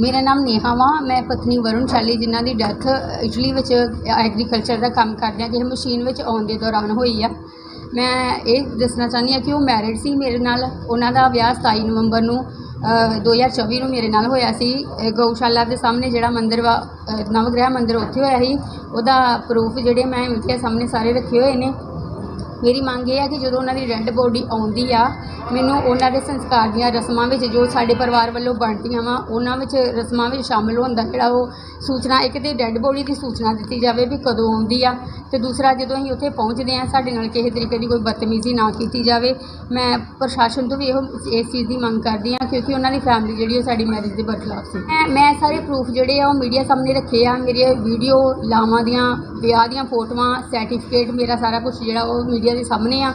ਮੇਰਾ ਨਾਮ ਨੇਹਾ ਵਾ ਮੈਂ ਪਤਨੀ ਵਰੁਣ ਸ਼ਾਲੀ ਜਿਨ੍ਹਾਂ ਦੀ ਡੈਥ ਇਟਲੀ ਵਿੱਚ ਐਗਰੀਕਲਚਰ ਦਾ ਕੰਮ ਕਰਦਿਆਂ ਕਿਸੇ ਮਸ਼ੀਨ ਵਿੱਚ ਆਉਣ ਦੇ ਦੌਰਾਨ ਹੋਈ ਆ। ਮੈਂ ਇਹ ਦੱਸਣਾ ਚਾਹੁੰਦੀ ਆ ਕਿ ਉਹ ਮੈਰਿਡ ਸੀ ਮੇਰੇ ਨਾਲ। ਉਹਨਾਂ ਦਾ ਵਿਆਹ 27 ਨਵੰਬਰ ਨੂੰ ਅ, 2024 ਨੂੰ ਮੇਰੇ ਨਾਲ ਹੋਇਆ ਸੀ। ਗਊਸ਼ਾਲਾ ਦੇ ਸਾਹਮਣੇ ਜਿਹੜਾ ਮੰਦਿਰ ਵਾ ਨਵਗ੍ਰਹਿ ਮੰਦਿਰ ਉੱਥੇ ਹੋਇਆ ਸੀ। ਉਹਦਾ ਪ੍ਰੂਫ ਜਿਹੜੇ ਮੈਂ ਮੀਡੀਆ ਸਾਹਮਣੇ ਸਾਰੇ ਰੱਖੇ ਹੋਏ ਨੇ। ਮੇਰੀ ਮੰਗ ਇਹ ਹੈ ਕਿ ਜਦੋਂ ਉਹਨਾਂ ਦੀ ਡੈੱਡ ਬੋਡੀ ਆਉਂਦੀ ਆ, ਮੈਨੂੰ ਉਹਨਾਂ ਦੇ ਸੰਸਕਾਰ ਦੀਆਂ ਰਸਮਾਂ ਵਿੱਚ ਜੋ ਸਾਡੇ ਪਰਿਵਾਰ ਵੱਲੋਂ ਬਣਦੀਆਂ ਵਾ, ਉਹਨਾਂ ਵਿੱਚ ਰਸਮਾਂ ਵਿੱਚ ਸ਼ਾਮਲ ਹੋਣ ਦਾ ਜਿਹੜਾ ਉਹ ਸੂਚਨਾ, ਇੱਕ ਤੇ ਡੈੱਡ ਬੋਡੀ ਦੀ ਸੂਚਨਾ ਦਿੱਤੀ ਜਾਵੇ ਵੀ ਕਦੋਂ ਆਉਂਦੀ ਆ ਤੇ ਦੂਸਰਾ ਜਦੋਂ ਅਸੀਂ ਉੱਥੇ ਪਹੁੰਚਦੇ ਆ ਸਾਡੇ ਨਾਲ ਕਿਸੇ ਤਰੀਕੇ ਦੀ ਕੋਈ ਬਦਤਮੀਜ਼ੀ ਨਾ ਕੀਤੀ ਜਾਵੇ। ਮੈਂ ਪ੍ਰਸ਼ਾਸਨ ਤੋਂ ਵੀ ਇਹੋ ਇਸ ਚੀਜ਼ ਦੀ ਮੰਗ ਕਰਦੀ ਆ ਕਿਉਂਕਿ ਉਹਨਾਂ ਦੀ ਫੈਮਿਲੀ ਜਿਹੜੀ ਉਹ ਸਾਡੀ ਮੈਰਿਜ ਦੇ ਬਰਖਲਾਫ ਸੀ। ਮੈਂ ਮੈਂ ਸਾਰੇ ਪ੍ਰੂਫ ਜਿਹੜੇ ਆ ਉਹ ਮੀਡੀਆ ਸਾਹਮਣੇ ਰੱਖੇ ਆ ਮੇਰੇ ਵੀਡੀਓ ਲਾਵਾਂ ਦੀਆਂ, ਵਿਆਹ ਦੀਆਂ ਫੋਟੋਆਂ ਸਰਟੀਫਿਕੇਟ ਮੇਰਾ ਸਾਰਾ ਕੁਝ ਜਿਹੜਾ ਉਹ ਮੀਡੀਆ ਦੇ ਸਾਹਮਣੇ ਆ।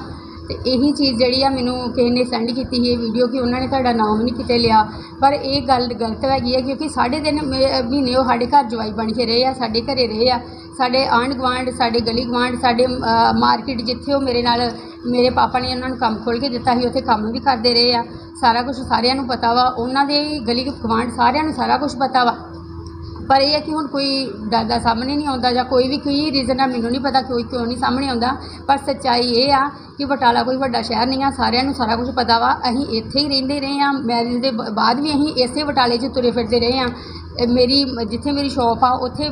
ਤੇ ਇਹੀ ਚੀਜ਼ ਜਿਹੜੀ ਆ ਮੈਨੂੰ ਕਿਸੇ ਨੇ ਸੈਂਡ ਕੀਤੀ ਸੀ ਇਹ ਵੀਡੀਓ ਕਿ ਉਹਨਾਂ ਨੇ ਤੁਹਾਡਾ ਨਾਮ ਨਹੀਂ ਕਿਤੇ ਲਿਆ। ਪਰ ਇਹ ਗੱਲ ਗਲਤ ਹੈਗੀ ਹੈ ਕਿਉਂਕਿ ਸਾਢੇ ਤਿੰਨ ਮਹੀਨੇ ਉਹ ਸਾਡੇ ਘਰ ਜਵਾਈ ਬਣ ਕੇ ਰਹੇ ਆ, ਸਾਡੇ ਘਰੇ ਰਹੇ ਆ। ਸਾਡੇ ਆਂਢ ਗੁਆਂਢ, ਸਾਡੇ ਗਲੀ ਗੁਆਂਢ, ਸਾਡੇ ਮਾਰਕੀਟ ਜਿੱਥੇ ਉਹ ਮੇਰੇ ਨਾਲ, ਮੇਰੇ ਪਾਪਾ ਨੇ ਉਹਨਾਂ ਨੂੰ ਕੰਮ ਖੋਲ੍ਹ ਕੇ ਦਿੱਤਾ ਸੀ, ਉੱਥੇ ਕੰਮ ਵੀ ਕਰਦੇ ਰਹੇ ਆ। ਸਾਰਾ ਕੁਝ ਸਾਰਿਆਂ ਨੂੰ ਪਤਾ ਵਾ। ਉਹਨਾਂ ਦੇ ਗਲੀ ਗੁਆਂਢ ਸਾਰਿਆਂ ਨੂੰ ਸਾਰਾ ਕੁਝ ਪਤਾ ਵਾ। ਪਰ ਇਹ ਹੈ ਕਿ ਹੁਣ ਕੋਈ ਦਾਦਾ ਸਾਹਮਣੇ ਨਹੀਂ ਆਉਂਦਾ ਜਾਂ ਕੋਈ ਵੀ ਕੋਈ ਰੀਜ਼ਨ ਆ, ਮੈਨੂੰ ਨਹੀਂ ਪਤਾ ਕੋਈ ਕਿਉਂ ਨਹੀਂ ਸਾਹਮਣੇ ਆਉਂਦਾ। ਪਰ ਸੱਚਾਈ ਇਹ ਆ ਕਿ ਬਟਾਲਾ ਕੋਈ ਵੱਡਾ ਸ਼ਹਿਰ ਨਹੀਂ ਆ, ਸਾਰਿਆਂ ਨੂੰ ਸਾਰਾ ਕੁਝ ਪਤਾ ਵਾ। ਅਸੀਂ ਇੱਥੇ ਹੀ ਰਹਿੰਦੇ ਰਹੇ ਆ ਮੈਰਿਜ ਦੇ ਬ- ਬਾਅਦ ਵੀ ਅਸੀਂ ਇਸੇ ਬਟਾਲੇ 'ਚ ਤੁਰੇ ਫਿਰਦੇ ਰਹੇ ਆ ਮੇਰੀ, ਜਿੱਥੇ ਮੇਰੀ ਸ਼ੌਪ ਆ, ਉੱਥੇ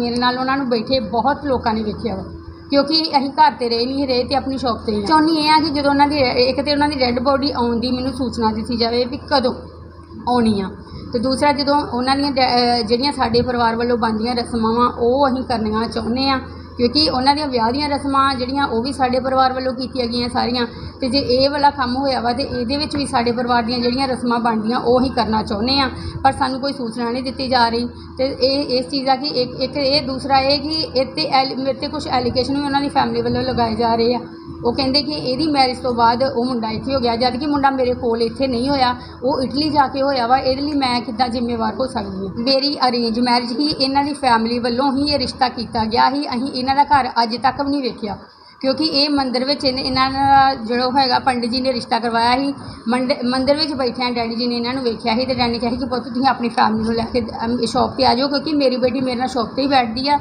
ਮੇਰੇ ਨਾਲ ਉਹਨਾਂ ਨੂੰ ਬੈਠੇ ਬਹੁਤ ਲੋਕਾਂ ਨੇ ਵੇਖਿਆ ਵਾ। ਕਿਉਂਕਿ ਅਸੀਂ ਘਰ ਤੇ ਰਹੇ ਨਹੀਂ, ਰਹੇ ਤੇ ਆਪਣੀ ਸ਼ੌਪ ਤੇ ਹੀ ਚਾਹੁੰਦੀ ਇਹ ਆ ਕਿ ਜਦੋਂ ਉਹਨਾਂ ਦੀ, ਇੱਕ ਤੇ ਉਹਨਾਂ ਦੀ ਡੈੱਡ ਬੋਡੀ ਆਉਣ ਦੀ ਮੈਨੂੰ ਸੂਚਨਾ ਦਿੱਤੀ ਜਾਵੇ ਵੀ ਕਦੋਂ ਆਉਣੀ ਆ। ਤੇ ਦੂਸਰਾ ਜਦੋਂ ਉਹਨਾਂ ਦੀਆਂ ਡੈ- ਜਿਹੜੀਆਂ ਸਾਡੇ ਪਰਿਵਾਰ ਵੱਲੋਂ ਬਣਦੀਆਂ ਰਸਮਾਂ ਵਾ, ਉਹ ਅਸੀਂ ਕਰਨੀਆਂ ਚਾਹੁੰਦੇ ਆ ਕਿਉਂਕਿ ਉਹਨਾਂ ਦੀਆਂ ਵਿਆਹ ਦੀਆਂ ਰਸਮਾਂ ਜਿਹੜੀਆਂ ਉਹ ਵੀ ਸਾਡੇ ਪਰਿਵਾਰ ਵੱਲੋਂ ਕੀਤੀਆਂ ਗਈਆਂ ਸਾਰੀਆਂ ਤੇ ਜੇ ਇਹ ਵਾਲਾ ਕੰਮ ਹੋਇਆ ਵਾ ਤੇ ਇਹਦੇ ਵਿੱਚ ਵੀ ਸਾਡੇ ਪਰਿਵਾਰ ਦੀਆਂ ਜਿਹੜੀਆਂ ਰਸਮਾਂ ਬਣਦੀਆਂ ਉਹ ਹੀ ਕਰਨਾ ਚਾਹੁੰਦੇ ਆ ਪਰ ਸਾਨੂੰ ਕੋਈ ਸੂਚਨਾ ਨਹੀਂ ਦਿੱਤੀ ਜਾ ਰਹੀ ਤੇ ਇਹ, ਇਸ ਚੀਜ਼ ਦਾ ਕਿ ਇੱਕ ਇੱਕ ਇਹ ਦੂਸਰਾ ਇਹ ਕਿ ਇੱਥੇ ਤੇ ਐਲ- ਮੇਰੇ ਤੇ ਕੁਝ ਐਲੀਗੇਸ਼ਨ ਵੀ ਉਹਨਾਂ ਦੀ ਫੈਮਿਲੀ ਵੱਲੋਂ ਲਗਾਏ ਜਾ ਰਹੇ ਆ। ਉਹ ਕਹਿੰਦੇ ਕਿ ਇਹਦੀ ਮੈਰਿਜ ਤੋਂ ਬਾਅਦ ਉਹ ਮੁੰਡਾ ਇੱਥੇ ਹੋ ਗਿਆ, ਜਦ ਕਿ ਮੁੰਡਾ ਮੇਰੇ ਕੋਲ ਇੱਥੇ ਨਹੀਂ ਹੋਇਆ, ਉਹ ਇਟਲੀ ਜਾ ਕੇ ਹੋਇਆ ਵਾ, ਇਹਦੇ ਲਈ ਮੈਂ ਕਿੱਦਾਂ ਜ਼ਿੰਮੇਵਾਰ ਹੋ ਸਕਦੀ ਹਾਂ? ਮੇਰੀ ਅਰੇਂਜ ਮੈਰਿਜ ਹੀ ਇਹਨਾਂ ਦੀ ਫੈਮਿਲੀ ਵੱਲੋਂ ਹੀ ਇਹ ਰਿਸ਼ਤਾ ਕੀਤਾ ਗਿਆ ਸੀ, ਅਸੀਂ ਇਹਨਾਂ ਦਾ ਘਰ ਅੱਜ ਤੱਕ ਵੀ ਨਹੀਂ ਵੇਖਿਆ। ਕਿਉਂਕਿ ਇਹ ਮੰਦਿਰ ਵਿੱਚ ਇਹਨੇ- ਇਹਨਾਂ ਦਾ ਜਿਹੜਾ ਉਹ ਹੈਗਾ, ਪੰਡਿਤ ਜੀ ਨੇ ਰਿਸ਼ਤਾ ਕਰਵਾਇਆ ਸੀ। ਮੰਡ- ਮੰਦਿਰ ਵਿੱਚ ਬੈਠਿਆਂ ਡੈਡੀ ਜੀ ਨੇ ਇਹਨਾਂ ਨੂੰ ਵੇਖਿਆ ਸੀ ਤੇ ਡੈਡੀ ਨੇ ਕਿਹਾ ਸੀ ਕਿ ਪੁੱਤ ਤੁਸੀਂ ਆਪਣੀ ਫੈਮਿਲੀ ਨੂੰ ਲੈ ਕੇ ਸ਼ੌਪ ਤੇ ਆ ਜਾਓ ਕਿਉਂਕਿ ਮੇਰੀ ਬੇਟੀ ਮੇਰੇ ਨਾਲ ਸ਼ੌਪ ਤੇ ਹੀ ਬੈਠਦੀ ਆ।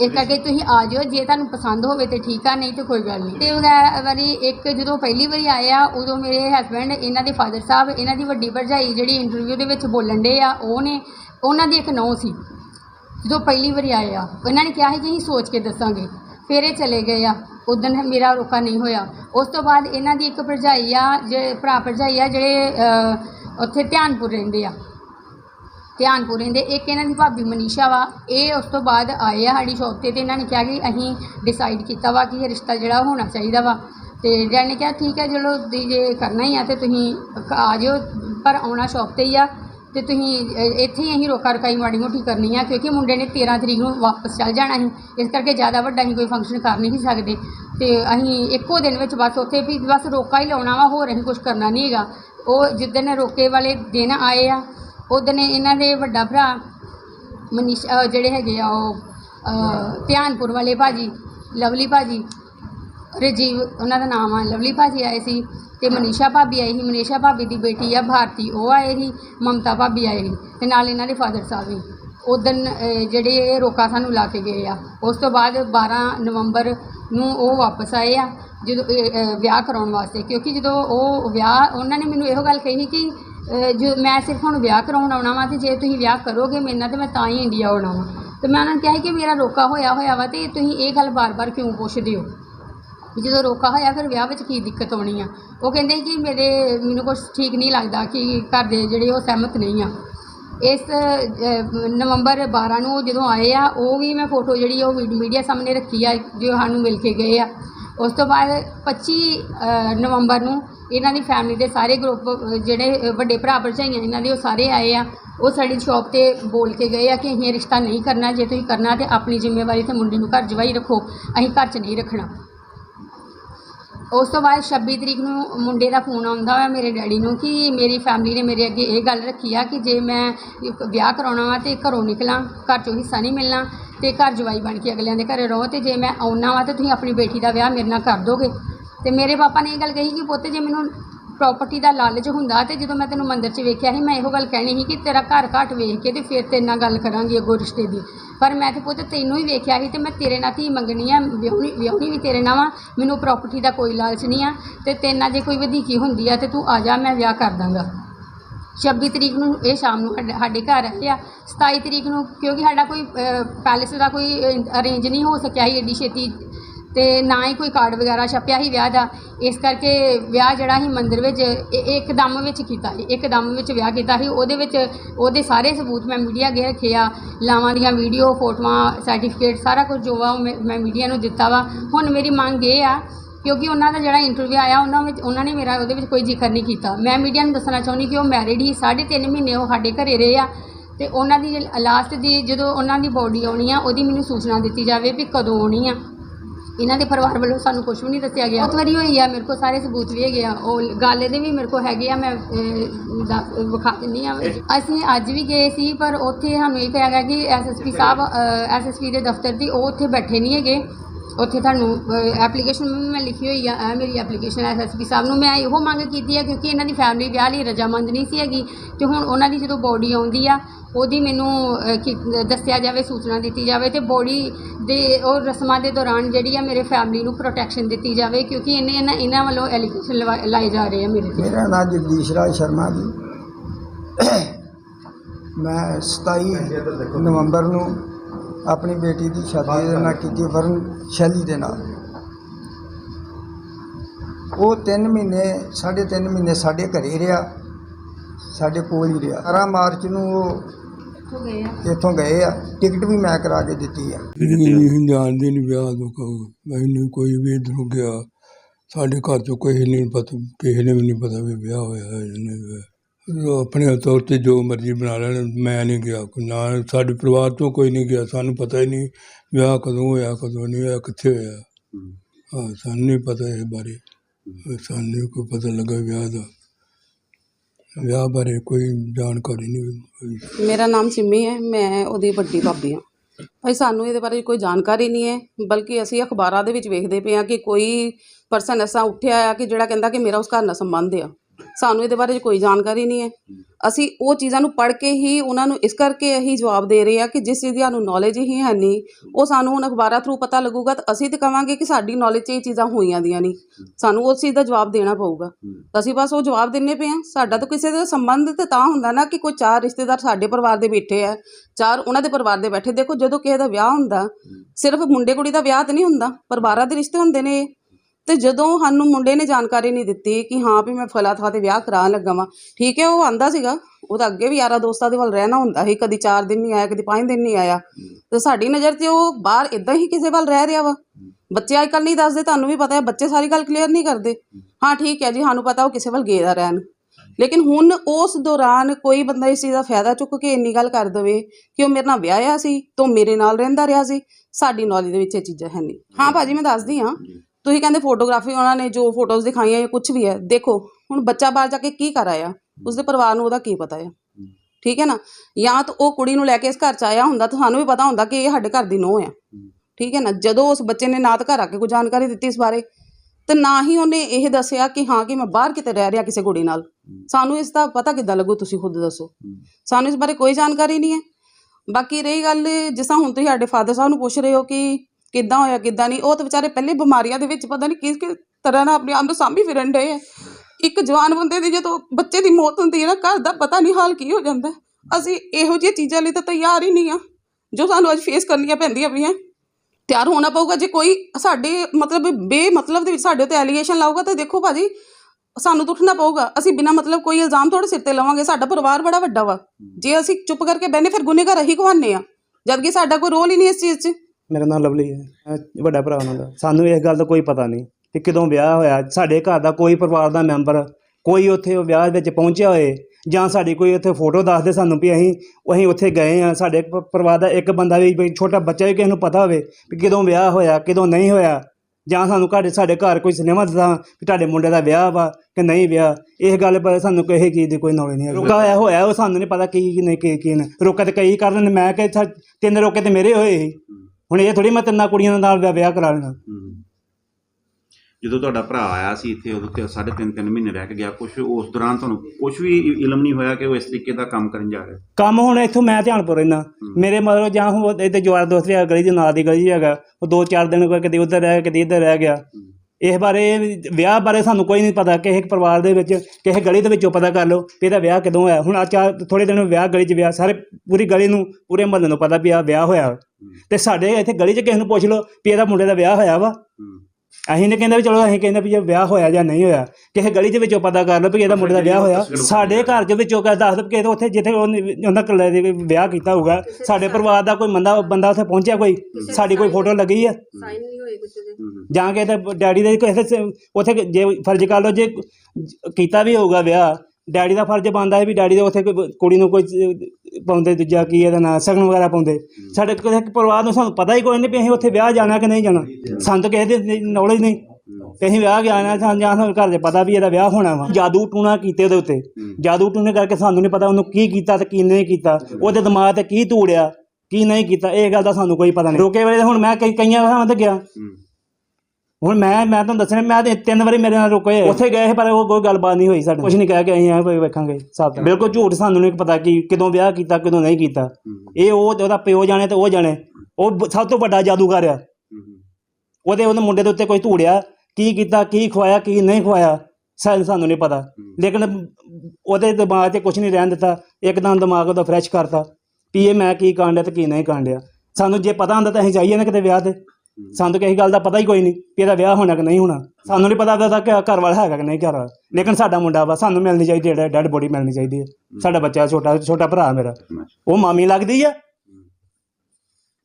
ਇਸ ਕਰਕੇ ਤੁਸੀਂ ਆ ਜਾਓ, ਜੇ ਤੁਹਾਨੂੰ ਪਸੰਦ ਹੋਵੇ ਤੇ ਠੀਕ ਆ, ਨਹੀਂ ਤੇ ਕੋਈ ਗੱਲ ਨਹੀਂ। ਤੇ ਉਹਦਾ ਵਾਰੀ ਇੱਕ ਜਦੋਂ ਪਹਿਲੀ ਵਾਰੀ ਆਏ ਆ ਉਦੋਂ ਮੇਰੇ ਹਸਬੰਡ ਇਹਨਾਂ ਦੇ ਫਾਦਰ ਸਾਹਿਬ, ਇਹਨਾਂ ਦੀ ਵੱਡੀ ਭਰਜਾਈ ਜਿਹੜੀ ਇੰਟਰਵਿਊ ਦੇ ਵਿੱਚ ਬੋਲਣ ਦੇ ਆ, ਉਹ ਨੇ ਉਹਨਾਂ ਦੀ ਇੱਕ ਨੌਂ ਸੀ। ਜਦੋਂ ਪਹਿਲੀ ਵਾਰੀ ਆਏ ਆ, ਇਹਨਾਂ ਨੇ ਕਿਹਾ ਸੀ ਕਿ ਅਸੀਂ ਸੋਚ ਕੇ ਦੱਸਾਂਗੇ। ਫਿਰ ਇਹ ਚਲੇ ਗਏ ਆ। ਉਦੋਂ ਮੇਰਾ ਰੋਕਾ ਨਹੀਂ ਹੋਇਆ। ਉਸ ਤੋਂ ਬਾਅਦ ਇਹਨਾਂ ਦੀ ਇੱਕ ਭਰਜਾਈ ਆ ਜਿਹੜੇ ਭਰਾ ਭਰਜਾਈ ਆ, ਜਿਹੜੇ ਉੱਥੇ ਧਿਆਨਪੁਰ ਰਹਿੰਦੇ ਆ। ਧਿਆਨਪੁਰ ਰਹਿੰਦੇ। ਇੱਕ ਇਹਨਾਂ ਦੀ ਭਾਬੀ ਮਨੀਸ਼ਾ ਵਾ। ਇਹ ਉਸ ਤੋਂ ਬਾਅਦ ਆਏ ਆ ਸਾਡੀ ਸ਼ੌਪ ਤੇ ਤੇ ਇਹਨਾਂ ਨੇ ਕਿਹਾ ਕਿ ਅਸੀਂ ਡਿਸਾਈਡ ਕੀਤਾ ਵਾ ਕਿ ਇਹ ਰਿਸ਼ਤਾ ਜਿਹੜਾ ਹੋਣਾ ਚਾਹੀਦਾ ਵਾ। ਤੇ ਡੈਡ ਨੇ ਕਿਹਾ, ਠੀਕ ਹੈ, ਚਲੋ ਤੁਸੀਂ ਜੇ ਕਰਨਾ ਹੀ ਆ ਤੇ ਤੁਸੀਂ ਆ ਜਿਓ। ਪਰ ਆਉਣਾ ਸ਼ੌਪ ਤੇ ਹੀ ਆ। ਤੇ ਤੁਸੀਂ ਇੱਥੇ ਹੀ ਅਸੀਂ ਰੋਕਾ ਰਕਾਈ ਮਾੜੀ ਮੋਟੀ ਕਰਨੀ ਆ, ਕਿਉਂਕਿ ਮੁੰਡੇ ਨੇ 13 ਤਰੀਕ ਨੂੰ ਵਾਪਸ ਚੱਲ ਜਾਣਾ ਸੀ। ਇਸ ਕਰਕੇ ਜ਼ਿਆਦਾ ਵੱਡਾ ਅਸੀਂ ਕੋਈ ਫੰਕਸ਼ਨ ਕਰ ਨਹੀਂ ਸਕਦੇ। ਤੇ ਅਸੀਂ ਇੱਕੋ ਦਿਨ ਵਿੱਚ ਬਸ ਉੱਥੇ ਵੀ ਬਸ ਰੋਕਾ ਹੀ ਲਾਉਣਾ ਵਾ, ਹੋਰ ਅਸੀਂ ਕੁਝ ਕਰਨਾ ਨਹੀਂ ਹੈਗਾ। ਉਹ ਜਿੱਦਣ ਰੋਕੇ ਵਾਲੇ ਦਿਨ ਆਏ ਆ, ਉਦਣ ਇਹਨਾਂ ਦੇ ਵੱਡਾ ਭਰਾ ਮਨੀਸ਼ ਜਿਹੜੇ ਹੈਗੇ ਆ ਉਹ ਧਿਆਨਪੁਰ ਵਾਲੇ ਭਾਜੀ, ਲਵਲੀ ਭਾਜੀ ਰਜੀਵ ਉਹਨਾਂ ਦਾ ਨਾਮ ਆ, ਲਵਲੀ ਭਾਜੀ ਆਏ ਸੀ ਤੇ ਮਨੀਸ਼ਾ ਭਾਬੀ ਆਈ ਸੀ, ਮਨੀਸ਼ਾ ਭਾਬੀ ਦੀ ਬੇਟੀ ਆ, ਭਾਰਤੀ, ਉਹ ਆਏ ਸੀ, ਮਮਤਾ ਭਾਬੀ ਆਏ ਸੀ ਤੇ ਨਾਲ ਇਹਨਾਂ ਦੇ ਫਾਦਰ ਸਾਹਿਬ ਵੀ। ਉਦਣ ਜਿਹੜੇ ਇਹ ਰੋਕਾ ਸਾਨੂੰ ਲਾ ਕੇ ਗਏ ਆ, ਉਸ ਤੋਂ ਬਾਅਦ 12 ਨਵੰਬਰ ਨੂੰ ਉਹ ਵਾਪਸ ਆਏ ਆ, ਜਦੋਂ ਵਿਆਹ ਕਰਾਉਣ ਵਾਸਤੇ, ਕਿਉਂਕਿ ਜਦੋਂ ਉਹ ਵਿਆਹ, ਉਹਨਾਂ ਨੇ ਮੈਨੂੰ ਇਹੋ ਗੱਲ ਕਹੀ ਕਿ ਜੋ ਮੈਂ ਸਿਰਫ ਹੁਣ ਵਿਆਹ ਕਰਾਉਣ ਆਉਣਾ ਵਾ ਤੇ ਜੇ ਤੁਸੀਂ ਵਿਆਹ ਕਰੋਗੇ ਮੇਰੇ ਨਾਲ ਤੇ ਮੈਂ ਤਾਂ ਹੀ ਇੰਡੀਆ ਆਉਣਾ ਵਾ। ਤੇ ਮੈਂ ਉਹਨਾਂ ਨੂੰ ਕਿਹਾ ਸੀ ਕਿ ਮੇਰਾ ਰੋਕਾ ਹੋਇਆ ਹੋਇਆ ਵਾ ਤੇ ਤੁਸੀਂ ਇਹ ਗੱਲ ਬਾਰ-ਬਾਰ ਕਿਉਂ ਪੁੱਛਦੇ ਹੋ? ਵੀ ਜਦੋਂ ਰੋਕਾ ਹੋਇਆ ਫਿਰ ਵਿਆਹ ਵਿੱਚ ਕੀ ਦਿੱਕਤ ਆਉਣੀ ਆ? ਉਹ ਕਹਿੰਦੇ ਕਿ ਮੇਰੇ, ਮੈਨੂੰ ਕੁਝ ਠੀਕ ਨਹੀਂ ਲੱਗਦਾ ਕਿ ਘਰ ਦੇ ਜਿਹੜੇ ਉਹ ਸਹਿਮਤ ਨਹੀਂ ਆ। ਇਸ ਨਵੰਬਰ 12 ਨੂੰ ਉਹ ਜਦੋਂ ਆਏ ਆ, ਉਹ ਵੀ ਮੈਂ ਫੋਟੋ ਜਿਹੜੀ ਉਹ ਮੀਡੀਆ ਸਾਹਮਣੇ ਰੱਖੀ ਆ, ਜੋ ਸਾਨੂੰ ਮਿਲ ਕੇ ਗਏ ਆ। ਉਸ ਤੋਂ ਬਾਅਦ 25 ਨਵੰਬਰ ਨੂੰ ਇਹਨਾਂ ਦੀ ਫੈਮਿਲੀ ਦੇ ਸਾਰੇ ਗਰੁੱਪ ਜਿਹੜੇ ਵੱਡੇ ਭਰਾ ਭਰਜਾਈਆਂ ਇਹਨਾਂ ਦੇ ਉਹ ਸਾਰੇ ਆਏ ਆ। ਉਹ ਸਾਡੀ ਸ਼ਾਪ ਤੇ ਬੋਲ ਕੇ ਗਏ ਆ ਕਿ ਅਸੀਂ ਰਿਸ਼ਤਾ ਨਹੀਂ ਕਰਨਾ, ਜੇ ਤੁਸੀਂ ਕਰਨਾ ਤੇ ਆਪਣੀ ਜ਼ਿੰਮੇਵਾਰੀ ਤੇ ਮੁੰਡੇ ਨੂੰ ਘਰ ਜਵਾਈ ਰੱਖੋ, ਅਸੀਂ ਘਰ 'ਚ ਨਹੀਂ ਰੱਖਣਾ। ਉਸ ਤੋਂ ਬਾਅਦ 26 ਤਰੀਕ ਨੂੰ ਮੁੰਡੇ ਦਾ ਫੋਨ ਆਉਂਦਾ ਵਾ ਮੇਰੇ ਡੈਡੀ ਨੂੰ ਕਿ ਮੇਰੀ ਫੈਮਿਲੀ ਨੇ ਮੇਰੇ ਅੱਗੇ ਇਹ ਗੱਲ ਰੱਖੀ ਆ ਕਿ ਜੇ ਮੈਂ ਵਿਆਹ ਕਰਾਉਣਾ ਵਾ ਤੇ ਘਰੋਂ ਨਿਕਲਾਂ, ਘਰ ਚੋਂ ਹਿੱਸਾ ਨਹੀਂ ਮਿਲਣਾ ਤੇ ਘਰ ਜਵਾਈ ਬਣ ਕੇ ਅਗਲਿਆਂ ਦੇ ਘਰੇ ਰਹੋ ਤੇ ਜੇ ਮੈਂ ਆਉਣਾ ਵਾ ਤੇ ਤੁਸੀਂ ਆਪਣੀ ਬੇਟੀ ਦਾ ਵਿਆਹ ਮੇਰੇ ਨਾਲ ਕਰ ਦੋਗੇ। ਤੇ ਮੇਰੇ ਪਾਪਾ ਨੇ ਇਹ ਗੱਲ ਕਹੀ ਕਿ ਪੁੱਤ ਜੇ ਮੈਨੂੰ ਪ੍ਰਾਪਰਟੀ ਦਾ ਲਾਲਚ ਹੁੰਦਾ ਤੇ ਜਦੋਂ ਮੈਂ ਤੈਨੂੰ ਮੰਦਿਰ 'ਚ ਵੇਖਿਆ ਸੀ, ਮੈਂ ਇਹੋ ਗੱਲ ਕਹਿਣੀ ਸੀ ਕਿ ਤੇਰਾ ਘਰ ਘਾਟ ਵੇਖ ਕੇ ਤੇ ਫਿਰ ਤੇਰੇ ਨਾਲ ਗੱਲ ਕਰਾਂਗੀ ਅੱਗੋਂ ਰਿਸ਼ਤੇ ਦੀ। ਪਰ ਮੈਂ ਤੇ ਪੁੱਤ ਤੈਨੂੰ ਹੀ ਵੇਖਿਆ ਸੀ ਤੇ ਮੈਂ ਤੇਰੇ ਨਾਲ ਧੀ ਮੰਗਣੀ ਆ, ਵਿਆਹਣੀ ਵਿਆਹਣੀ ਵੀ ਤੇਰੇ ਨਾਲ ਵਾ ਮੈਨੂੰ ਪ੍ਰਾਪਰਟੀ ਦਾ ਕੋਈ ਲਾਲਚ ਨਹੀਂ ਆ ਤੇ ਤੇਰੇ ਨਾਲ ਜੇ ਕੋਈ ਵਧੀਕੀ ਹੁੰਦੀ ਆ ਤੇ ਤੂੰ ਆ ਜਾ, ਮੈਂ ਵਿਆਹ ਕਰ ਦਾਂਗਾ। 26 ਤਰੀਕ ਨੂੰ ਇਹ ਸ਼ਾਮ ਨੂੰ ਸਾਡੇ- ਸਾਡੇ ਘਰ ਆਏ ਆ। 27 ਤਰੀਕ ਨੂੰ ਕਿਉਂਕਿ ਸਾਡਾ ਕੋਈ ਪੈਲੇਸ ਦਾ ਕੋਈ ਅਰੇਂਜ ਨਹੀਂ ਹੋ ਸਕਿਆ ਸੀ, ਏਡੀ ਛੇਤੀ ਤੇ ਨਾ ਹੀ ਕੋਈ ਕਾਰਡ ਵਗੈਰਾ ਛਪਿਆ ਸੀ ਵਿਆਹ ਦਾ। ਇਸ ਕਰਕੇ ਵਿਆਹ ਜਿਹੜਾ ਸੀ ਮੰਦਿਰ ਵਿੱਚ ਇ- ਇੱਕਦਮ ਵਿੱਚ ਕੀਤਾ ਸੀ। ਇੱਕਦਮ ਵਿੱਚ ਵਿਆਹ ਕੀਤਾ ਸੀ। ਉਹਦੇ ਵਿੱਚ ਉਹਦੇ ਸਾਰੇ ਸਬੂਤ ਮੈਂ ਮੀਡੀਆ ਅੱਗੇ ਰੱਖੇ ਆ। ਲਾਵਾਂ ਦੀਆਂ ਵੀਡੀਓ ਫੋਟੋਆਂ ਸਰਟੀਫਿਕੇਟ ਸਾਰਾ ਕੁਝ ਜੋ ਵਾ ਉਹ ਮੈਂ ਮੈਂ ਮੀਡੀਆ ਨੂੰ ਦਿੱਤਾ ਵਾ। ਹੁਣ ਮੇਰੀ ਮੰਗ ਇਹ ਆ, ਕਿਉਂਕਿ ਉਹਨਾਂ ਦਾ ਜਿਹੜਾ ਇੰਟਰਵਿਊ ਆਇਆ, ਉਹਨਾਂ ਵਿੱਚ, ਉਹਨਾਂ ਨੇ ਮੇਰਾ ਉਹਦੇ ਵਿੱਚ ਕੋਈ ਜ਼ਿਕਰ ਨਹੀਂ ਕੀਤਾ। ਮੈਂ ਮੀਡੀਆ ਨੂੰ ਦੱਸਣਾ ਚਾਹੁੰਦੀ ਕਿ ਉਹ ਮੈਰਿਡ ਹੀ ਸਾਢੇ ਤਿੰਨ ਮਹੀਨੇ ਉਹ ਸਾਡੇ ਘਰੇ ਰਹੇ ਆ। ਤੇ ਉਹਨਾਂ ਦੀ ਲਾਸਟ ਦੀ ਜਦੋਂ ਉਹਨਾਂ ਦੀ ਬੋਡੀ ਆਉਣੀ ਆ, ਉਹਦੀ ਮੈਨੂੰ ਸੂਚਨਾ ਦਿੱਤੀ ਜਾਵੇ ਵੀ ਕਦੋਂ ਆਉਣੀ ਆ। ਇਹਨਾਂ ਦੇ ਪਰਿਵਾਰ ਵੱਲੋਂ ਸਾਨੂੰ ਕੁਝ ਵੀ ਨਹੀਂ ਦੱਸਿਆ ਗਿਆ। ਬਹੁਤ ਵਾਰੀ ਹੋਈ ਆ ਮੇਰੇ ਕੋਲ ਸਾਰੇ ਸਬੂਤ ਵੀ ਹੈਗੇ ਆ। ਉਹ ਗੱਲ ਇਹਦੇ ਵੀ ਮੇਰੇ ਕੋਲ ਹੈਗੇ ਆ ਮੈਂ ਅਹ, ਦੱਸ- ਵਿਖਾ ਦਿੰਦੀ ਆ। ਅਸੀਂ ਅੱਜ ਵੀ ਗਏ ਸੀ ਪਰ ਉੱਥੇ ਸਾਨੂੰ ਇਹ ਕਿਹਾ ਗਿਆ ਕਿ ਐਸਐਸਪੀ ਸਾਹਿਬ ਐਸਐਸਪੀ ਦੇ ਦਫ਼ਤਰ ਦੀ ਉਹ ਉੱਥੇ ਬੈਠੇ ਨਹੀਂ ਹੈਗੇ। ਉੱਥੇ ਤੁਹਾਨੂੰ ਐਪਲੀਕੇਸ਼ਨ ਮੈਂ ਲਿਖੀ ਹੋਈ ਆ, ਇਹ ਮੇਰੀ ਐਪਲੀਕੇਸ਼ਨ ਐਸਐਸਪੀ ਸਾਹਿਬ ਨੂੰ ਮੈਂ ਇਹੋ ਮੰਗ ਕੀਤੀ ਹੈ ਕਿਉਂਕਿ ਇਹਨਾਂ ਦੀ ਫੈਮਿਲੀ ਵਿਆਹ ਲਈ ਰਜਾਮੰਦ ਨਹੀਂ ਸੀ ਹੈਗੀ ਤੇ ਹੁਣ ਉਹਨਾਂ ਦੀ ਜਦੋਂ ਬੋਡੀ ਆਉਂਦੀ ਆ, ਉਹਦੀ ਮੈਨੂੰ ਦੱਸਿਆ ਜਾਵੇ, ਸੂਚਨਾ ਦਿੱਤੀ ਜਾਵੇ ਤੇ ਬੋਡੀ ਦੇ ਉਹ ਰਸਮਾਂ ਦੇ ਦੌਰਾਨ ਜਿਹੜੀ ਆ ਮੇਰੇ ਫੈਮਿਲੀ ਨੂੰ ਪ੍ਰੋਟੈਕਸ਼ਨ ਦਿੱਤੀ ਜਾਵੇ ਕਿਉਂਕਿ ਇਹਨੇ ਇਹਨਾਂ ਇਹਨਾਂ ਵੱਲੋਂ ਐਲੀਗੇਸ਼ਨ ਲਾਏ ਜਾ ਰਹੇ ਆ ਮੇਰੇ ਤੇ। ਮੇਰਾ ਨਾਮ ਜਗਦੀਸ਼ ਰਾਜ ਸ਼ਰਮਾ ਜੀ। ਮੈਂ 27 ਨਵੰਬਰ ਨੂੰ ਆਪਣੀ ਬੇਟੀ ਦੀ ਸ਼ਾਦੀ ਦੇ ਨਾਲ ਕੀਤੀ ਵਰਨ ਸ਼ੈਲੀ ਦੇ ਨਾਲ। ਉਹ 3 ਮਹੀਨੇ ਸਾਢੇ ਤਿੰਨ ਮਹੀਨੇ ਸਾਡੇ ਘਰੇ ਰਿਹਾ ਸਾਡੇ ਕੋਲ ਹੀ ਰਿਹਾ। 18 ਮਾਰਚ ਨੂੰ ਉਹ ਹੋ ਗਏ ਆ। ਇੱਥੋਂ ਗਏ ਆ। ਟਿਕਟ ਵੀ ਮੈਂ ਕਰਾ ਕੇ ਦਿੱਤੀ ਆ। ਨਹੀਂ ਜਾਣਦੇ ਨਹੀਂ ਵਿਆਹ ਤੋਂ ਕਹੋ। ਮੈਨੂੰ ਕੋਈ ਵੀ ਇੱਧਰੋਂ ਗਿਆ ਸਾਡੇ ਘਰ ਚੋਂ ਕੋਈ ਨਹੀਂ ਪਤਾ ਕਿਸੇ ਨੇ ਵੀ ਨਹੀਂ ਪਤਾ ਵੀ ਵਿਆਹ ਹੋਇਆ ਹੈ ਜਾਂ ਨਹੀਂ ਹੋਇਆ। ਆਪਣੇ ਤੌਰ ਤੇ ਜੋ ਮਰਜ਼ੀ ਬਣਾ ਲੈਣ ਮੈਂ ਨਹੀਂ ਗਿਆ। ਕੋਈ ਨਾ ਸਾਡੇ ਪਰਿਵਾਰ ਤੋਂ ਕੋਈ ਨਹੀਂ ਗਿਆ ਸਾਨੂੰ ਪਤਾ ਹੀ ਨਹੀਂ ਵਿਆਹ ਕਦੋਂ ਹੋਇਆ ਕਦੋਂ ਨਹੀਂ ਹੋਇਆ ਕਿੱਥੇ ਹੋਇਆ। ਹਾਂ। ਸਾਨੂੰ ਨਹੀਂ ਪਤਾ ਇਸ ਬਾਰੇ। ਸਾਨੂੰ ਨਹੀਂ ਕੋਈ ਪਤਾ ਲੱਗਾ ਵਿਆਹ ਦਾ। ਵਿਆਹ ਬਾਰੇ ਕੋਈ ਜਾਣਕਾਰੀ ਨਹੀਂ ਮੇਰਾ ਨਾਮ ਸਿੰਮੀ ਹੈ ਮੈਂ ਉਹਦੀ ਵੱਡੀ ਭਾਬੀ ਹਾਂ। ਭਾਈ ਸਾਨੂੰ ਇਹਦੇ ਬਾਰੇ ਕੋਈ ਜਾਣਕਾਰੀ ਨਹੀਂ ਹੈ ਬਲਕਿ ਅਸੀਂ ਅਖਬਾਰਾਂ ਦੇ ਵਿੱਚ ਵੇਖਦੇ ਪਏ ਹਾਂ ਕਿ ਕੋਈ ਪਰਸਨ ਐਸਾ ਉੱਠਿਆ ਆ ਕਿ ਜਿਹੜਾ ਕਹਿੰਦਾ ਕਿ ਮੇਰਾ ਉਸ ਘਰ ਨਾਲ ਸੰਬੰਧ ਆ। ਸਾਨੂੰ ਇਹਦੇ ਬਾਰੇ ਕੋਈ ਜਾਣਕਾਰੀ ਨਹੀਂ ਹੈ। ਅਸੀਂ ਉਹ ਚੀਜ਼ਾਂ ਨੂੰ ਪੜ੍ਹ ਕੇ ਹੀ ਉਹਨਾਂ ਨੂੰ ਇਸ ਕਰਕੇ ਇਹੀ ਜਵਾਬ ਦੇ ਰਹੇ ਆ ਕਿ ਜਿਸ ਚੀਜ਼ ਦੀ ਸਾਨੂੰ ਨੌਲੇਜ ਹੀ ਹੈ ਨਹੀਂ, ਉਹ ਸਾਨੂੰ ਹੁਣ ਅਖਬਾਰਾਂ ਥਰੂ ਪਤਾ ਲੱਗੂਗਾ ਤਾਂ ਅਸੀਂ ਤੇ ਕਵਾਂਗੇ ਕਿ ਸਾਡੀ ਨੌਲੇਜ 'ਚ ਇਹ ਚੀਜ਼ਾਂ ਹੋਈਆਂ ਦੀਆਂ ਨਹੀਂ। ਸਾਨੂੰ ਉਸ ਚੀਜ਼ ਦਾ ਜਵਾਬ ਦੇਣਾ ਪਊਗਾ। ਅਸੀਂ ਬਸ ਉਹ ਜਵਾਬ ਦਿੰਨੇ ਪਏ ਆ ਸਾਡਾ ਤਾਂ ਕਿਸੇ ਦਾ ਸੰਬੰਧ ਤੇ ਤਾਂ ਹੁੰਦਾ ਨਾ ਕਿ ਕੋਈ ਚਾਰ ਰਿਸ਼ਤੇਦਾਰ ਸਾਡੇ ਪਰਿਵਾਰ ਦੇ ਬੈਠੇ ਆ, ਚਾਰ ਉਹਨਾਂ ਦੇ ਪਰਿਵਾਰ ਦੇ ਬੈਠੇ। ਦੇਖੋ ਜਦੋਂ ਕਿਸੇ ਦਾ ਵਿਆਹ ਹੁੰਦਾ, ਸਿਰਫ ਮੁੰਡੇ ਕੁੜੀ ਦਾ ਵਿਆਹ ਤਾਂ ਨਹੀਂ ਹੁੰਦਾ, ਪਰਿਵਾਰਾਂ ਦੇ ਰਿਸ਼ਤੇ ਹੁੰਦੇ ਨੇ ਇਹ। ਤੇ ਜਦੋਂ ਸਾਨੂੰ ਮੁੰਡੇ ਨੇ ਜਾਣਕਾਰੀ ਨਹੀਂ ਦਿੱਤੀ ਕਿ ਹਾਂ ਵੀ ਮੈਂ ਫਲਾ ਥਾਂ ਤੇ ਵਿਆਹ ਕਰਾਉਣ ਲੱਗਾ ਵਾਂ, ਠੀਕ ਹੈ, ਉਹ ਆਂਦਾ ਸੀਗਾ, ਉਹ ਤਾਂ ਅੱਗੇ ਵੀ ਯਾਰਾਂ ਦੋਸਤਾਂ ਦੇ ਵੱਲ ਰਹਿਣਾ ਹੁੰਦਾ ਸੀ, ਕਦੀ 4 ਦਿਨ ਨਹੀਂ ਆਇਆ, ਕਦੀ 5 ਦਿਨ ਨਹੀਂ ਆਇਆ। ਤੇ ਸਾਡੀ ਨਜ਼ਰ 'ਚ ਉਹ ਬਾਹਰ ਇਦਾਂ ਹੀ ਕਿਸੇ ਵੱਲ ਰਹਿ ਰਿਹਾ ਵਾ। ਬੱਚੇ ਅੱਜ ਕੱਲ੍ਹ ਨਹੀਂ ਦੱਸਦੇ, ਤੁਹਾਨੂੰ ਵੀ ਪਤਾ ਹੈ, ਬੱਚੇ ਸਾਰੀ ਗੱਲ ਕਲੀਅਰ ਨਹੀਂ ਕਰਦੇ। ਹਾਂ, ਠੀਕ ਹੈ ਜੀ, ਸਾਨੂੰ ਪਤਾ ਉਹ ਕਿਸੇ ਵੱਲ ਗਏ ਦਾ ਰਹਿਣ। ਲੇਕਿਨ ਹੁਣ ਉਸ ਦੌਰਾਨ ਕੋਈ ਬੰਦਾ ਇਸ ਚੀਜ਼ ਦਾ ਫਾਇਦਾ ਚੁੱਕ ਕੇ ਇੰਨੀ ਗੱਲ ਕਰ ਦਵੇ ਕਿ ਉਹ ਮੇਰੇ ਨਾਲ ਵਿਆਹਿਆ ਸੀ, ਤੋਂ ਮੇਰੇ ਨਾਲ ਰਹਿੰਦਾ ਰਿਹਾ ਸੀ, ਸਾਡੀ ਨੌਲੇਜ ਦੇ ਵਿੱਚ ਇਹ ਚੀਜ਼ਾਂ ਹੈ ਨਹੀਂ। ਹਾਂ, ਭਾਜੀ, ਮੈਂ ਦੱਸਦੀ ਹਾਂ ਤੁਸੀਂ ਕਹਿੰਦੇ ਫੋਟੋਗ੍ਰਾਫੀ ਉਹਨਾਂ ਨੇ ਜੋ ਫੋਟੋਜ਼ ਦਿਖਾਈਆਂ ਜਾਂ ਕੁਝ ਵੀ ਹੈ ਦੇਖੋ ਹੁਣ ਬੱਚਾ ਬਾਹਰ ਜਾ ਕੇ ਕੀ ਕਰ ਆਇਆ? ਉਸਦੇ ਪਰਿਵਾਰ ਨੂੰ ਉਹਦਾ ਕੀ ਪਤਾ ਹੈ। ਠੀਕ ਹੈ ਨਾ? ਜਾਂ ਤਾਂ ਉਹ ਕੁੜੀ ਨੂੰ ਲੈ ਕੇ ਇਸ ਘਰ ਚ ਆਇਆ ਹੁੰਦਾ ਤਾਂ ਸਾਨੂੰ ਵੀ ਪਤਾ ਹੁੰਦਾ ਕਿ ਇਹ ਸਾਡੇ ਘਰ ਦੀ ਨੂੰਹ ਆ। ਠੀਕ ਹੈ ਨਾ? ਜਦੋਂ ਉਸ ਬੱਚੇ ਨੇ ਨਾ ਤਾਂ ਘਰ ਆ ਕੇ ਕੋਈ ਜਾਣਕਾਰੀ ਦਿੱਤੀ ਇਸ ਬਾਰੇ ਤੇ ਨਾ ਹੀ ਉਹਨੇ ਇਹ ਦੱਸਿਆ ਕਿ ਹਾਂ ਕਿ ਮੈਂ ਬਾਹਰ ਕਿਤੇ ਰਹਿ ਰਿਹਾ ਕਿਸੇ ਕੁੜੀ ਨਾਲ। ਸਾਨੂੰ ਇਸ ਦਾ ਪਤਾ ਕਿੱਦਾਂ ਲੱਗੂ ਤੁਸੀਂ ਖੁਦ ਦੱਸੋ। ਸਾਨੂੰ ਇਸ ਬਾਰੇ ਕੋਈ ਜਾਣਕਾਰੀ ਨਹੀਂ ਹੈ। ਬਾਕੀ ਰਹੀ ਗੱਲ ਜਿਸ ਤਰ੍ਹਾਂ ਹੁਣ ਤੁਸੀਂ ਸਾਡੇ ਫਾਦਰ ਸਾਹਿਬ ਨੂੰ ਪੁੱਛ ਰਹੇ ਹੋ ਕਿ ਕਿੱਦਾਂ ਹੋਇਆ, ਕਿੱਦਾਂ ਨਹੀਂ, ਉਹ ਤਾਂ ਵਿਚਾਰੇ ਪਹਿਲੇ ਬਿਮਾਰੀਆਂ ਦੇ ਵਿੱਚ ਪਤਾ ਨਹੀਂ ਕਿਸ ਕਿਸ ਤਰ੍ਹਾਂ ਨਾਲ ਆਪਣੇ ਆਪ ਨੂੰ ਸਾਂਭੀ ਫਿਰਨ ਡਏ ਆ। ਇੱਕ ਜਵਾਨ ਬੰਦੇ ਦੀ ਜਦੋਂ ਬੱਚੇ ਦੀ ਮੌਤ ਹੁੰਦੀ ਹੈ ਨਾ, ਘਰ ਦਾ ਪਤਾ ਨਹੀਂ ਹਾਲ ਕੀ ਹੋ ਜਾਂਦਾ। ਅਸੀਂ ਇਹੋ ਜਿਹੀਆਂ ਚੀਜ਼ਾਂ ਲਈ ਤਾਂ ਤਿਆਰ ਹੀ ਨਹੀਂ ਆ, ਜੋ ਸਾਨੂੰ ਅੱਜ ਫੇਸ ਕਰਨੀਆਂ ਪੈਂਦੀਆਂ ਪਈਆਂ। ਤਿਆਰ ਹੋਣਾ ਪਊਗਾ, ਜੇ ਕੋਈ ਸਾਡੇ ਮਤਲਬ ਬੇਮਤਲਬ ਦੇ ਵਿੱਚ ਸਾਡੇ ਉੱਤੇ ਐਲੀਗੇਸ਼ਨ ਲਾਊਗਾ ਤਾਂ ਦੇਖੋ ਭਾਜੀ, ਸਾਨੂੰ ਤਾਂ ਪਊਗਾ। ਅਸੀਂ ਬਿਨਾ ਮਤਲਬ ਕੋਈ ਇਲਜ਼ਾਮ ਥੋੜੇ ਸਿਰ ਤੇ ਲਵਾਂਗੇ, ਸਾਡਾ ਪਰਿਵਾਰ ਬੜਾ ਵੱਡਾ ਵਾ। ਜੇ ਅਸੀਂ ਚੁੱਪ ਕਰਕੇ ਬਹਿਨੇ ਫਿਰ ਗੁਨੇਗਾਰ ਅਸੀਂ ਕਵਾਨੇ ਆ। ਜਦਕਿ ਸਾਡਾ ਕੋਈ ਰੋਲ ਹੀ ਨਹੀਂ ਇਸ ਚੀਜ਼ 'ਚ। ਮੇਰਾ ਨਾਮ ਲਵਲੀ ਹੈ ਮੈਂ ਵੱਡਾ ਭਰਾ ਉਹਨਾਂ ਦਾ। ਸਾਨੂੰ ਇਸ ਗੱਲ ਦਾ ਕੋਈ ਪਤਾ ਨਹੀਂ ਕਿ ਕਦੋਂ ਵਿਆਹ ਹੋਇਆ। ਸਾਡੇ ਘਰ ਦਾ ਕੋਈ ਪਰਿਵਾਰ ਦਾ ਮੈਂਬਰ, ਕੋਈ ਉੱਥੇ ਉਹ ਵਿਆਹ ਵਿੱਚ ਪਹੁੰਚਿਆ ਹੋਏ ਜਾਂ ਸਾਡੀ ਕੋਈ ਉੱਥੇ ਫੋਟੋ ਦੱਸਦੇ ਸਾਨੂੰ ਵੀ ਅਸੀਂ ਅਸੀਂ ਉੱਥੇ ਗਏ ਆ ਸਾਡੇ ਪ- ਪਰਿਵਾਰ ਦਾ ਇੱਕ ਬੰਦਾ ਵੀ ਵੀ ਛੋਟਾ ਬੱਚਾ ਵੀ ਕਿਸੇ ਨੂੰ ਪਤਾ ਹੋਵੇ ਵੀ ਕਦੋਂ ਵਿਆਹ ਹੋਇਆ, ਕਦੋਂ ਨਹੀਂ ਹੋਇਆ। ਜਾਂ ਸਾਨੂੰ ਘਰ, ਸਾਡੇ ਘਰ ਕੋਈ ਸਿਨੇਮਾ ਦੱਸਦਾ ਵੀ ਤੁਹਾਡੇ ਮੁੰਡੇ ਦਾ ਵਿਆਹ ਵਾ ਕਿ ਨਹੀਂ ਵਿਆਹ। ਇਸ ਗੱਲ ਪਰ ਸਾਨੂੰ ਕਿਸੇ ਚੀਜ਼ ਦੀ ਕੋਈ ਨੌਲੇਜ ਨਹੀਂ ਹੈ ਰੋਕਾ ਹੋਇਆ ਹੋਇਆ, ਉਹ ਸਾਨੂੰ ਨਹੀਂ ਪਤਾ ਕੀ ਕੀ ਨਹੀਂ, ਕੀ ਕੀ ਨਹੀਂ। ਰੋਕਾ ਤੇ ਕਈ ਕਰ ਦਿੰਦੇ। ਮੈਂ ਕਿ ਇੱਥੇ ਤਿੰਨ ਰੋਕੇ ਤੇ ਮੇਰੇ ਹੋਏ ਸੀ। ਹੁਣ ਇਹ ਥੋੜੀ ਮੈਂ ਤਿੰਨਾਂ ਕੁੜੀਆਂ ਨਾਲ ਵਿਆਹ- ਕਰਾ ਲੈਣਾ ਜਦੋਂ ਤੁਹਾਡਾ ਭਰਾ ਆਇਆ ਸੀ ਇੱਥੇ ਉਦੋਂ ਤੇ ਸਾਢੇ ਤਿੰਨ ਤਿੰਨ ਮਹੀਨੇ ਰਹਿ ਕੇ ਗਿਆ ਕੁਝ ਉਸ ਦੌਰਾਨ ਤੁਹਾਨੂੰ ਕੁਝ ਵੀ ਇਲਮ ਨਹੀਂ ਹੋਇਆ ਕਿ ਉਹ ਇਸ ਤਰੀਕੇ ਦਾ ਕੰਮ ਕਰਨ ਜਾ ਰਿਹਾ? ਕੰਮ ਹੁਣ ਇੱਥੋਂ ਮੈਂ ਧਿਆਨਪੁਰ ਰਹਿਣਾ ਮੇਰੇ ਮਤਲਬ ਜਾਂ ਹੁਣ ਇੱਥੇ ਜਵਾਰ ਦੋਸਤ ਹੈਗਾ ਗਲੀ ਦੇ ਨਾਲ ਦੀ ਗਲੀ ਹੈਗਾ ਉਹ ਦੋ ਚਾਰ ਦਿਨ ਕੋਈ ਕਦੇ ਉੱਧਰ ਰਹਿ ਕਦੇ ਇੱਧਰ ਰਹਿ ਗਿਆ। ਇਸ ਬਾਰੇ ਵਿਆਹ ਬਾਰੇ ਸਾਨੂੰ ਕੋਈ ਨਹੀਂ ਪਤਾ ਕਿਸੇ ਪਰਿਵਾਰ ਦੇ ਵਿੱਚ ਕਿਸੇ ਗਲੀ ਦੇ ਵਿੱਚੋਂ ਪਤਾ ਕਰ ਲਓ ਵੀ ਇਹਦਾ ਵਿਆਹ ਕਦੋਂ ਹੋਇਆ। ਹੁਣ ਆ ਚਾਰ ਥੋੜੇ ਦਿਨ ਵਿਆਹ ਗਲੀ 'ਚ ਵਿਆਹ ਸਾਰੇ ਪੂਰੀ ਗਲੀ ਨੂੰ ਪੂਰੇ ਮਹੱਲੇ ਨੂੰ ਪਤਾ ਵੀ ਆ ਵਿਆਹ ਹੋਇਆ। ਤੇ ਸਾਡੇ ਇੱਥੇ ਗਲੀ 'ਚ ਕਿਸੇ ਨੂੰ ਪੁੱਛ ਲਓ ਵੀ ਇਹਦਾ ਮੁੰਡੇ ਦਾ ਵਿਆਹ ਹੋਇਆ ਵਾ। ਅਸੀਂ ਨੇ ਕਹਿੰਦੇ ਵੀ ਚਲੋ ਅਸੀਂ ਕਹਿੰਦੇ ਵੀ ਜੇ ਵਿਆਹ ਹੋਇਆ ਜਾਂ ਨਹੀਂ ਹੋਇਆ ਕਿਸੇ ਗਲੀ ਦੇ ਵਿੱਚੋਂ ਪਤਾ ਕਰ ਲਓ ਵੀ ਇਹਦਾ ਮੁੰਡੇ ਦਾ ਵਿਆਹ ਹੋਇਆ। ਸਾਡੇ ਘਰ ਦੇ ਵਿੱਚੋਂ ਕਹ ਦੱਸ ਦੋ ਕਿ ਉੱਥੇ ਜਿੱਥੇ ਉਹਨੇ ਉਹਨਾਂ ਕੱਲੇ ਦੇ ਵਿਆਹ ਕੀਤਾ ਹੋਊਗਾ। ਸਾਡੇ ਪਰਿਵਾਰ ਦਾ ਕੋਈ ਬੰਦਾ ਬੰਦਾ ਉੱਥੇ ਪਹੁੰਚਿਆ ਕੋਈ? ਸਾਡੀ ਕੋਈ ਫੋਟੋ ਲੱਗੀ ਆ? ਸਾਈਨ ਨਹੀਂ ਹੋਏ ਦੇ ਹੂੰ ਜਾਂ ਕਿ ਤੇ ਡੈਡੀ ਦੇ ਕਿਸੇ ਸ- ਉੱਥੇ ਜੇ ਫਰਜ਼ ਕਰ ਲਓ ਜੇ ਕੀਤਾ ਵੀ ਹੋਊਗਾ ਵਿਆਹ ਡੈਡੀ ਦਾ ਫਰਜ਼ ਬਣਦਾ ਹੈ ਵੀ ਡੈਡੀ ਦੇ ਉੱਥੇ ਕੋਈ ਕੁੜੀ ਨੂੰ ਕੋਈ ਪਾਉਂਦੇ ਦੂਜਾ ਕੀ ਇਹਦਾ ਨਾਂ ਸਗਨ ਵਗੈਰਾ ਪਾਉਂਦੇ। ਸਾਡੇ ਕਿਸੇ ਪਰਿਵਾਰ ਨੂੰ ਸਾਨੂੰ ਪਤਾ ਹੀ ਕੋਈ ਨਹੀਂ ਵੀ ਅਸੀਂ ਉੱਥੇ ਵਿਆਹ ਜਾਣਾ ਕਿ ਨਹੀਂ ਜਾਣਾ। ਸਾਨੂੰ ਤਾਂ ਕਿਸੇ ਦੀ ਨੌਲੇਜ ਨਹੀਂ। ਕਿ ਅਸੀਂ ਵਿਆਹ ਜਾਣਾ ਸਾਨੂੰ ਜਾਂ ਘਰ ਦੇ ਪਤਾ ਵੀ ਇਹਦਾ ਵਿਆਹ ਹੋਣਾ ਵਾ। ਜਾਦੂ ਟੂਣਾ ਕੀਤੇ ਉਹਦੇ ਉੱਤੇ। ਜਾਦੂ ਟੂਣੇ ਕਰਕੇ ਸਾਨੂੰ ਨਹੀਂ ਪਤਾ ਉਹਨੂੰ ਕੀ ਕੀਤਾ ਤੇ ਕੀ ਨਹੀਂ ਕੀਤਾ। ਉਹਦੇ ਦਿਮਾਗ ਤੇ ਕੀ ਧੂੜਿਆ ਕੀ ਨਹੀਂ ਕੀਤਾ ਇਹ ਗੱਲ ਦਾ ਸਾਨੂੰ ਕੋਈ ਪਤਾ ਨਹੀਂ। ਰੋਕੇ ਵੇਲੇ ਹੁਣ ਮੈਂ ਕਈ ਕਈਆਂ ਥਾਵਾਂ ਤੇ ਗਿਆ। ਹੁਣ ਮੈਂ ਮੈਂ ਤੁਹਾਨੂੰ ਦੱਸਣਾ ਮੈਂ ਤੇ ਤਿੰਨ ਵਾਰੀ ਮੇਰੇ ਨਾਲ ਰੁਕੇ। ਉੱਥੇ ਗਏ ਸੀ ਪਰ ਉਹ ਕੋਈ ਗੱਲਬਾਤ ਨਹੀਂ ਹੋਈ ਸਾਡੇ ਕੁਝ ਨਹੀਂ ਕਹਿ ਕੇ ਅਸੀਂ ਆ ਵੇਖਾਂਗੇ ਸਾਬ ਬਿਲਕੁਲ ਝੂਠ ਸਾਨੂੰ ਨਹੀਂ ਪਤਾ ਕਿ ਕਦੋਂ ਵਿਆਹ ਕੀਤਾ ਕਦੋਂ ਨਹੀਂ ਕੀਤਾ। ਇਹ ਉਹ ਉਹਦਾ ਪਿਓ ਜਾਣੇ ਤੇ ਉਹ ਜਾਣੇ। ਉਹ ਸਭ ਤੋਂ ਵੱਡਾ ਜਾਦੂਗਰ ਆ। ਉਹਦੇ ਉਹਦੇ ਮੁੰਡੇ ਦੇ ਉੱਤੇ ਕੋਈ ਧੂੜਿਆ ਕੀ ਕੀਤਾ ਕੀ ਖਵਾਇਆ ਕੀ ਨਹੀਂ ਖਵਾਇਆ ਸਾ- ਸਾਨੂੰ ਨਹੀਂ ਪਤਾ। ਲੇਕਿਨ ਉਹਦੇ ਦਿਮਾਗ 'ਤੇ ਕੁਝ ਨਹੀਂ ਰਹਿਣ ਦਿੱਤਾ। ਇੱਕਦਮ ਦਿਮਾਗ ਉਹਦਾ ਫਰੈਸ਼ ਕਰਤਾ। ਵੀ ਇਹ ਮੈਂ ਕੀ ਕਾਂਡਿਆ ਤੇ ਕੀ ਨਹੀਂ ਕਾਂਡਿਆ ਸਾਨੂੰ ਜੇ ਪਤਾ ਹੁੰਦਾ ਤਾਂ ਅਸੀਂ ਜਾਈਏ ਨਾ ਕਿਤੇ ਵਿਆਹ ਤੇ। ਸਾਨੂੰ ਤਾਂ ਕਿਸੇ ਗੱਲ ਦਾ ਪਤਾ ਹੀ ਕੋਈ ਨਹੀਂ ਵੀ ਇਹਦਾ ਵਿਆਹ ਹੋਣਾ ਕਿ ਨਹੀਂ ਹੋਣਾ। ਸਾਨੂੰ ਨਹੀਂ ਪਤਾ ਉਹਦਾ ਕਿ ਘਰ ਵਾਲਾ ਹੈਗਾ ਕਿ ਨਹੀਂ ਘਰ। ਵਾਲਾ ਲੇਕਿਨ ਸਾਡਾ ਮੁੰਡਾ ਵਾ ਸਾਨੂੰ ਮਿਲਣੀ ਚਾਹੀਦੀ ਹੈ ਡੈਡ ਬੋਡੀ ਮਿਲਣੀ ਚਾਹੀਦੀ ਹੈ। ਸਾਡਾ ਬੱਚਾ ਛੋਟਾ ਛੋਟਾ ਭਰਾ ਮੇਰਾ। ਉਹ ਮਾਮੀ ਲੱਗਦੀ ਆ।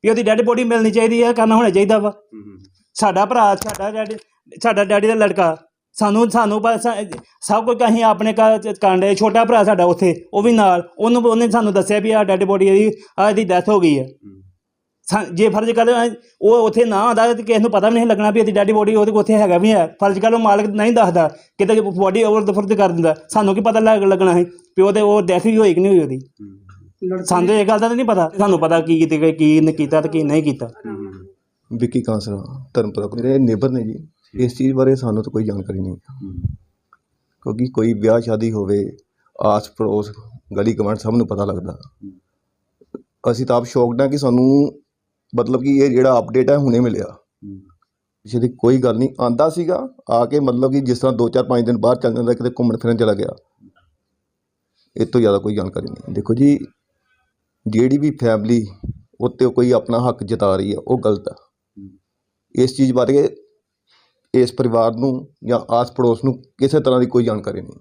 ਵੀ ਉਹਦੀ ਡੈਡ ਬੋਡੀ ਮਿਲਣੀ ਚਾਹੀਦੀ ਹੈ ਕਰਨਾ ਹੋਣਾ ਚਾਹੀਦਾ ਵਾ। ਸਾਡਾ ਭਰਾ ਸਾਡਾ ਡੈਡੀ ਸਾਡਾ ਡੈਡੀ ਦਾ ਲੜਕਾ। ਸਾਨੂੰ ਸਾਨੂੰ ਸਭ ਕੁਝ ਅਸੀਂ ਆਪਣੇ ਕਾਂਡੇ ਛੋਟਾ ਭਰਾ ਸਾਡਾ ਉੱਥੇ ਉਹ ਵੀ ਨਾਲ। ਉਹਨੂੰ ਉਹਨੇ ਸਾਨੂੰ ਦੱਸਿਆ ਵੀ ਆ ਡੈਡ ਬੋਡੀ ਇਹਦੀ ਆ ਇਹਦੀ ਡੈਥ ਹੋ ਗਈ ਹੈ। ਜੇ ਫਰਜ਼ ਕਰ ਉਹ ਉੱਥੇ ਨਾ ਆਉਂਦਾ ਤੇ ਕਿਸੇ ਨੂੰ ਪਤਾ ਵੀ ਨਹੀਂ ਲੱਗਣਾ ਵੀ ਇਹਦੀ ਡੈਡੀ ਬੋਡੀ ਉਹਦੇ ਕੋਲ ਉੱਥੇ ਹੈਗਾ ਵੀ ਹੈ। ਫਰਜ਼ ਕਰ ਉਹ ਮਾਲਕ ਨਹੀਂ ਦੱਸਦਾ ਕਿਤੇ ਬੋਡੀ ਓਵਰ ਦ ਫਰਜ਼ ਕਰ ਦਿੰਦਾ। ਸਾਨੂੰ ਕੀ ਪਤਾ ਲੱਗ ਲੱਗਣਾ ਹੈ? ਵੀ ਉਹਦੇ ਉਹ ਡੈਥ ਵੀ ਹੋਈ ਕਿ ਨਹੀਂ ਹੋਈ ਉਹਦੀ? ਸਾਨੂੰ ਇਹ ਗੱਲ ਦਾ ਤਾਂ ਨਹੀਂ ਪਤਾ। ਸਾਨੂੰ ਪਤਾ ਕੀ ਕੀਤੇ ਕੀ ਨਹੀਂ ਕੀਤਾ ਤੇ ਕੀ ਨਹੀਂ ਕੀਤਾ। ਵਿੱਕੀ ਕਾਂਸਰਾ ਧਰਮਪੁਰਾ ਮੇਰੇ ਨੇਬਰ ਨੇ ਜੀ। ਇਸ ਚੀਜ਼ ਬਾਰੇ ਸਾਨੂੰ ਤਾਂ ਕੋਈ ਜਾਣਕਾਰੀ ਨਹੀਂ ਕਿਉਂਕਿ ਕੋਈ ਵਿਆਹ ਸ਼ਾਦੀ ਹੋਵੇ ਆਸ ਪੜੋਸ ਗਲੀ ਗਵਾਂਢ ਸਭ ਨੂੰ ਪਤਾ ਲੱਗਦਾ। ਅਸੀਂ ਤਾਂ ਆਪ ਸ਼ੌਕਡ ਹਾਂ ਕਿ ਸਾਨੂੰ ਮਤਲਬ ਕਿ ਇਹ ਜਿਹੜਾ ਅਪਡੇਟ ਹੈ ਹੁਣੇ ਮਿਲਿਆ। ਪਿੱਛੇ ਦੀ ਕੋਈ ਗੱਲ ਨਹੀਂ ਆਂਦਾ ਸੀਗਾ ਆ ਕੇ ਮਤਲਬ ਕਿ ਜਿਸ ਤਰ੍ਹਾਂ 2-4-5 ਦਿਨ ਬਾਹਰ ਚੱਲ ਜਾਂਦਾ ਕਿਤੇ ਘੁੰਮਣ ਫਿਰਨ ਚਲਾ ਗਿਆ। ਇਹ ਤੋਂ ਜ਼ਿਆਦਾ ਕੋਈ ਜਾਣਕਾਰੀ ਨਹੀਂ। ਦੇਖੋ ਜੀ ਜਿਹੜੀ ਵੀ ਫੈਮਿਲੀ ਉੱਤੇ ਕੋਈ ਆਪਣਾ ਹੱਕ ਜਤਾ ਰਹੀ ਹੈ ਉਹ ਗਲਤ ਹੈ। ਇਸ ਚੀਜ਼ ਬਾਰੇ ਇਸ ਪਰਿਵਾਰ ਨੂੰ ਜਾਂ ਆਸ ਪੜੋਸ ਨੂੰ ਕਿਸੇ ਤਰ੍ਹਾਂ ਦੀ ਕੋਈ ਜਾਣਕਾਰੀ ਨਹੀਂ।